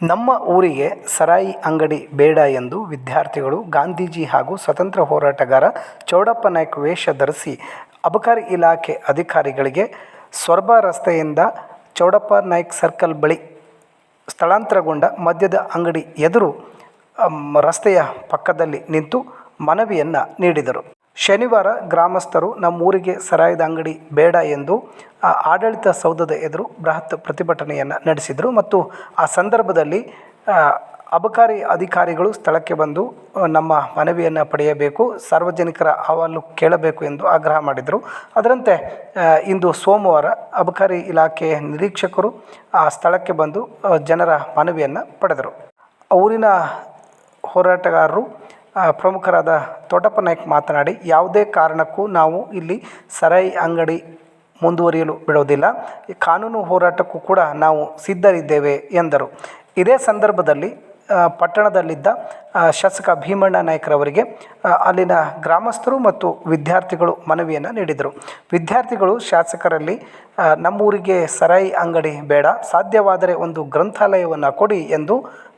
ನಮ್ಮ ಊರಿಗೆ ಸರಾಯಿ ಅಂಗಡಿ ಬೇಡ ಎಂದು ವಿದ್ಯಾರ್ಥಿಗಳು ಗಾಂಧೀಜಿ ಹಾಗೂ ಸ್ವತಂತ್ರ ಹೋರಾಟಗಾರ ಚೌಡಪ್ಪ ನಾಯ್ಕ ವೇಷ ಧರಿಸಿ ಅಬಕಾರಿ ಇಲಾಖೆ ಅಧಿಕಾರಿಗಳಿಗೆ ಸೊರಬ ರಸ್ತೆಯಿಂದ ಚೌಡಪ್ಪ ನಾಯ್ಕ ಸರ್ಕಲ್ ಬಳಿ ಸ್ಥಳಾಂತರಗೊಂಡ ಮದ್ಯದ ಅಂಗಡಿ ಎದುರು ರಸ್ತೆಯ ಪಕ್ಕದಲ್ಲಿ ನಿಂತು ಮನವಿಯನ್ನು ನೀಡಿದರು. ಶನಿವಾರ ಗ್ರಾಮಸ್ಥರು ನಮ್ಮೂರಿಗೆ ಸರಾಯದ ಅಂಗಡಿ ಬೇಡ ಎಂದು ಆಡಳಿತ ಸೌಧದ ಎದುರು ಬೃಹತ್ ಪ್ರತಿಭಟನೆಯನ್ನು ನಡೆಸಿದರು ಮತ್ತು ಆ ಸಂದರ್ಭದಲ್ಲಿ ಅಬಕಾರಿ ಅಧಿಕಾರಿಗಳು ಸ್ಥಳಕ್ಕೆ ಬಂದು ನಮ್ಮ ಮನವಿಯನ್ನು ಪಡೆಯಬೇಕು, ಸಾರ್ವಜನಿಕರ ಅಹವಾಲು ಕೇಳಬೇಕು ಎಂದು ಆಗ್ರಹ ಮಾಡಿದರು. ಅದರಂತೆ ಇಂದು ಸೋಮವಾರ ಅಬಕಾರಿ ಇಲಾಖೆಯ ನಿರೀಕ್ಷಕರು ಆ ಸ್ಥಳಕ್ಕೆ ಬಂದು ಜನರ ಮನವಿಯನ್ನು ಪಡೆದರು. ಊರಿನ ಹೋರಾಟಗಾರರು ಪ್ರಮುಖರಾದ ತೋಟಪ್ಪ ನಾಯ್ಕ ಮಾತನಾಡಿ, ಯಾವುದೇ ಕಾರಣಕ್ಕೂ ನಾವು ಇಲ್ಲಿ ಸರಾಯಿ ಅಂಗಡಿ ಮುಂದುವರಿಯಲು ಬಿಡೋದಿಲ್ಲ ಈ ಕಾನೂನು ಹೋರಾಟಕ್ಕೂ ಕೂಡ ನಾವು ಸಿದ್ಧರಿದ್ದೇವೆ ಎಂದರು. ಇದೇ ಸಂದರ್ಭದಲ್ಲಿ ಪಟ್ಟಣದಲ್ಲಿದ್ದ ಶಾಸಕ ಭೀಮಣ್ಣ ನಾಯ್ಕರವರಿಗೆ ಅಲ್ಲಿನ ಗ್ರಾಮಸ್ಥರು ಮತ್ತು ವಿದ್ಯಾರ್ಥಿಗಳು ಮನವಿಯನ್ನು ನೀಡಿದರು. ವಿದ್ಯಾರ್ಥಿಗಳು, ಶಾಸಕರಲ್ಲಿ ನಮ್ಮೂರಿಗೆ ಸರಾಯಿ ಅಂಗಡಿ ಬೇಡ, ಸಾಧ್ಯವಾದರೆ ಒಂದು ಗ್ರಂಥಾಲಯವನ್ನು ಕೊಡಿ ಎಂದು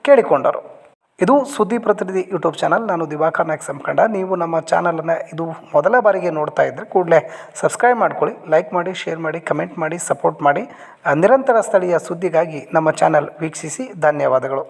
ಕೇಳಿಕೊಂಡರು. ಇದು ಸುದ್ದಿ ಪ್ರತಿನಿಧಿ ಯೂಟ್ಯೂಬ್ ಚಾನಲ್. ನಾನು ದಿವಾಕರ್ ನಾಯ್ಕ ಸಂಕಂಡ ನೀವು ನಮ್ಮ ಚಾನಲನ್ನು ಇದು ಮೊದಲ ಬಾರಿಗೆ ನೋಡ್ತಾ ಇದ್ದರೆ ಕೂಡಲೇ ಸಬ್ಸ್ಕ್ರೈಬ್ ಮಾಡ್ಕೊಳ್ಳಿ, ಲೈಕ್ ಮಾಡಿ, ಶೇರ್ ಮಾಡಿ, ಕಮೆಂಟ್ ಮಾಡಿ, ಸಪೋರ್ಟ್ ಮಾಡಿ. ನಿರಂತರ ಸ್ಥಳೀಯ ಸುದ್ದಿಗಾಗಿ ನಮ್ಮ ಚಾನಲ್ ವೀಕ್ಷಿಸಿ, ಧನ್ಯವಾದಗಳು.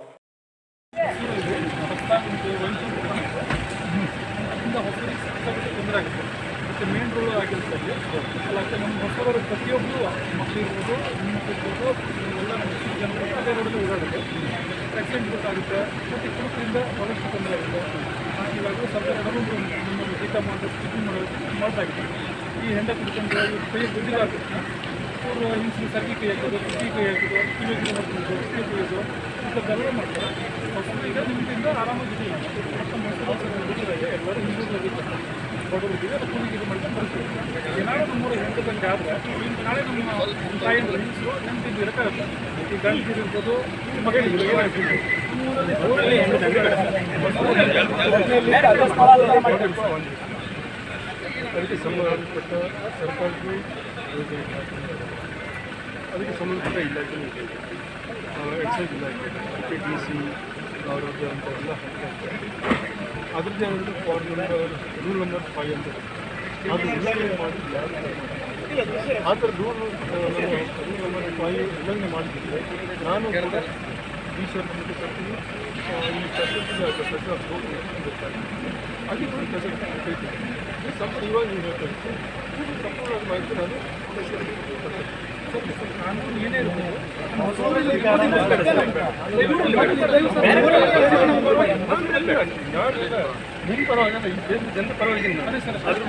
ಆಕ್ಸಿಡೆಂಟ್ ಗೊತ್ತಾಗುತ್ತೆ, ಮತ್ತು ಕುಡುಕರಿಂದ ಬಹಳಷ್ಟು ತೊಂದರೆ ಆಗುತ್ತೆ. ಇವಾಗ ಸ್ವಲ್ಪ ಜನರು ನಮ್ಮ ಜೀತ ಮಾಡೋದು ಸ್ಟಿಚಿಂಗ್ ಮಾಡೋದು ಮಾಡ್ತಾಗಿದೆ ಈ ಹೆಂಡ ಕುಡ್ಕೊಂಡು ಇವ್ರ ಕೈ ದುಡ್ಡಿಗಾಗುತ್ತೆ ಅವರು ಹಿಂಸಿನ ಸರ್ಗಿ ಕೈ ಹಾಕೋದು ಕುಟ್ಟಿ ಕೈ ಹಾಕೋದು ಕಿವಿಗೆ ಹಾಕೋದು ಕಿವಿ ಕುಯ್ಯೋದು ಇಂಥದ್ದೆಲ್ಲ ಮಾಡ್ತಾರೆ. ಈಗ ನಿಮ್ಮಿಂದ ಆರಾಮಾಗಿದ್ದೀವಿ ಎಲ್ಲರೂ ಹಿಂದೂಗಳಿದ್ದಾರೆ ಇದು ಮಾಡ್ಕೊಂಡು ಬರ್ತೀವಿ ಏನಾದ್ರು ನಮ್ಮೂರ ಹೆಂಡದಂಗೆ ಆದರೆ ನಾಳೆ ನಮ್ಮ ತಾಯಿಯಿಂದ ಹೆಂಗಸರು ನೆಮ್ಮದಿ ಇರೋಕ್ಕಾಗಲ್ಲ ಈ ಗಂಟೆ ಇರ್ಬೋದು ಮಗಳಿಗೆ ಏನಾಗ್ತಿದೆ ಅದಕ್ಕೆ ಸಂಬಂಧಪಟ್ಟ ಸರ್ಕಾರಕ್ಕೆ ಅದಕ್ಕೆ ಸಂಬಂಧಪಟ್ಟ ಇಲಾಖೆ ಎಕ್ಸೈಸ್ ಇಲಾಖೆ ಡಿ ಸಿ ಆರೋಗ್ಯ ಅಂತ ಎಲ್ಲ ಅದರದ್ದೇ ಒಂದು form number rule number five ಅಂತ ಅದು ಉಲ್ಲಂಘನೆ ಮಾಡಿದ್ರೆ ಆ ಥರ ರೂಲ್ ರೂಲ್ ನಂಬರ್ ಫೈವ್ ಉಲ್ಲಂಘನೆ ಮಾಡಿದ್ರೆ ನಾನು ಕೂಡ ಈಶ್ವರ ನಮಗೆ ಕಟ್ತೀನಿ ಈ ಪ್ರಶಸ್ತಿ ಪ್ರಶಸ್ತಿ ಹೋಗಿ ಅದಕ್ಕೆ ಕೂಡ ಇದು ಸಂಪೂರ್ಣ ಇವಾಗ ನೀವು ಹೇಳ್ತಾರೆ ಸಂಪೂರ್ಣವಾಗಿ ಮಾಹಿತಿ ನಾನು ಕಾನೂನು ಏನೇ ಪರವಾಗಿಲ್ಲ ಪರವಾಗಿಲ್ಲ ಅದ್ರ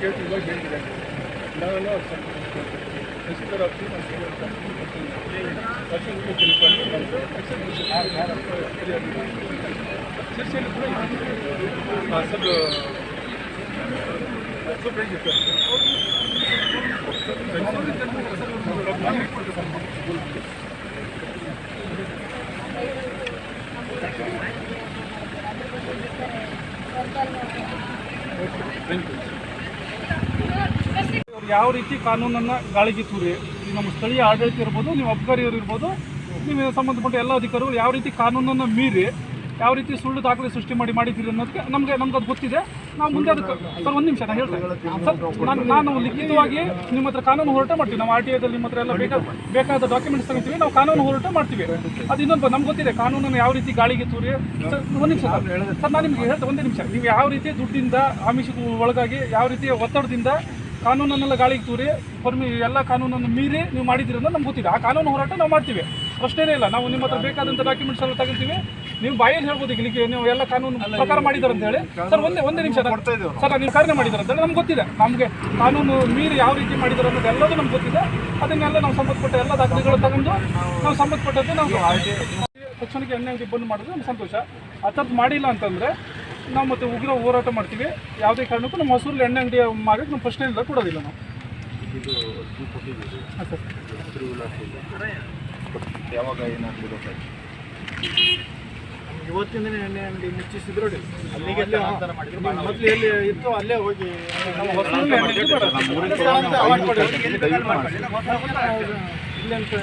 ಕೇಳ್ತೀವಿ ಇವಾಗ ಹೇಳ್ತಿದ್ದಾರೆ ನಾವೆಲ್ಲ ತಹಸೀಲ್ದಾರ್ ಆಗ್ತೀವಿ ಚರ್ಚೆಯಲ್ಲಿ ಕೂಡ ಹಾಂ ಸರ್ ಯಾವ ರೀತಿ ಕಾನೂನನ್ನು ಗಾಳಿಗೆ ತೂರಿ? ನಮ್ಮ ಸ್ಥಳೀಯ ಆಡಳಿತ ಇರ್ಬೋದು, ನೀವು ಅಬ್ಕಾರಿಯವರು ಇರ್ಬೋದು, ನೀವು ಸಂಬಂಧಪಟ್ಟ ಎಲ್ಲ ಅಧಿಕಾರಿಗಳು ಯಾವ ರೀತಿ ಕಾನೂನನ್ನು ಮೀರಿ ಯಾವ ರೀತಿ ಸುಳ್ಳು ದಾಖಲೆ ಸೃಷ್ಟಿ ಮಾಡಿ ಮಾಡಿದ್ದೀರಿ ಅನ್ನೋದಕ್ಕೆ ನಮಗೆ ನಮ್ಗೆ ಅದು ಗೊತ್ತಿದೆ. ನಾವು ಮುಂದೆ ಅದಕ್ಕೆ ಸರ್, ಒಂದು ನಿಮಿಷ ನಾನು ಹೇಳ್ತೇನೆ ಸರ್, ನಾನು ಲಿಖಿತವಾಗಿ ನಿಮ್ಮ ಹತ್ರ ಕಾನೂನು ಹೋರಾಟ ಮಾಡ್ತೀವಿ. ನಾವು ಆರ್ ಟಿ ಐದಲ್ಲಿ ನಿಮ್ಮ ಹತ್ರ ಎಲ್ಲ ಬೇಕಾದ ಬೇಕಾದ ಡಾಕ್ಯುಮೆಂಟ್ಸ್ ತಗೊಂತೀವಿ. ನಾವು ಕಾನೂನು ಹೋರಾಟ ಮಾಡ್ತೀವಿ. ಅದು ಇನ್ನೊಂದು ನಮ್ಗೆ ಗೊತ್ತಿದೆ, ಕಾನೂನನ್ನು ಯಾವ ರೀತಿ ಗಾಳಿಗೆ ತೂರಿ. ಸರ್, ಒಂದು ನಿಮಿಷ ಸರ್. ಸರ್, ನಾನು ನಿಮಗೆ ಹೇಳ್ತೇನೆ ಒಂದೇ ನಿಮಿಷ. ನೀವು ಯಾವ ರೀತಿ ದುಡ್ಡಿಂದ, ಆಮಿಷ ಒಳಗಾಗಿ ಯಾವ ರೀತಿಯ ಒತ್ತಡದಿಂದ ಕಾನೂನನ್ನೆಲ್ಲ ಗಾಳಿಗೆ ತೂರಿ, ಪರ್ಮಿ, ಎಲ್ಲ ಕಾನೂನನ್ನು ಮೀರಿ ನೀವು ಮಾಡಿದ್ದೀರಿ ಅನ್ನೋದು ನಮ್ಗೆ ಗೊತ್ತಿದೆ. ಆ ಕಾನೂನು ಹೋರಾಟ ನಾವು ಮಾಡ್ತೀವಿ. ಪ್ರಶ್ನೆನೇ ಇಲ್ಲ. ನಾವು ನಿಮ್ಮ ಹತ್ರ ಬೇಕಾದಂಥ ಡಾಕ್ಯುಮೆಂಟ್ಸ್ ಎಲ್ಲ ತಗೊಂತೀವಿ. ನೀವು ಬಾಯಲ್ಲಿ ಹೇಳ್ಬೋದು ಈಗ ಇಲ್ಲಿ ನೀವು ಎಲ್ಲ ಕಾನೂನು ಪ್ರಕಾರ ಮಾಡಿದ್ದಾರೆ ಅಂತ ಹೇಳಿ. ಸರ್ ಒಂದೇ ಒಂದೇ ನಿಮಿಷ ಸರ್. ನೀವು. ಕಾರ್ಯ ಮಾಡಿದ್ದಾರೆ ಅಂತ ಹೇಳಿ ನಮ್ಗೆ ಗೊತ್ತಿದೆ. ನಮಗೆ ಕಾನೂನು ಮೀರಿ ಯಾವ ರೀತಿ ಮಾಡಿದ್ದಾರೆ ಅನ್ನೋದು ಎಲ್ಲದೂ ನಮ್ಗೆ ಗೊತ್ತಿದೆ. ಅದನ್ನೆಲ್ಲ ನಾವು ಸಂಬಂಧಪಟ್ಟ ಎಲ್ಲ ದಾಖಲೆಗಳು ತಗೊಂಡು ನಾವು ಸಂಬಂಧಪಟ್ಟದ್ದು ನಾವು ತಕ್ಷಣಕ್ಕೆ ಎಣ್ಣೆ ಅಂಗಡಿ ಬಂದ್ ಮಾಡಿದ್ರೆ ನಮ್ಗೆ ಸಂತೋಷ. ಅಥದ್ದು ಥರದ್ದು ಮಾಡಿಲ್ಲ ಅಂತಂದರೆ ನಾವು ಮತ್ತೆ ಉಗ್ರ ಹೋರಾಟ ಮಾಡ್ತೀವಿ. ಯಾವುದೇ ಕಾರಣಕ್ಕೂ ನಮ್ಮ ಹೊಸೂರಲ್ಲಿ ಎಣ್ಣೆ ಅಂಗಡಿ ಮಾಡೋಕ್ಕೆ ನಮ್ಮ ಪ್ರಶ್ನೆ ಇಲ್ಲ ಕೊಡೋದಿಲ್ಲ ನಾವು. ಯಾವಾಗ ಏನಾಗ್ಬೋದು ಇವತ್ತಿನ ದಿನ ಎಣ್ಣೆ ಅಂಗಡಿ ಮುಚ್ಚಿಸಿದ್ರು ಅಲ್ಲಿಗೆ ಅಲ್ಲಿ ಮೊದಲು ಎಲ್ಲಿ ಇತ್ತು ಅಲ್ಲೇ ಹೋಗಿ. ಇಲ್ಲಂತ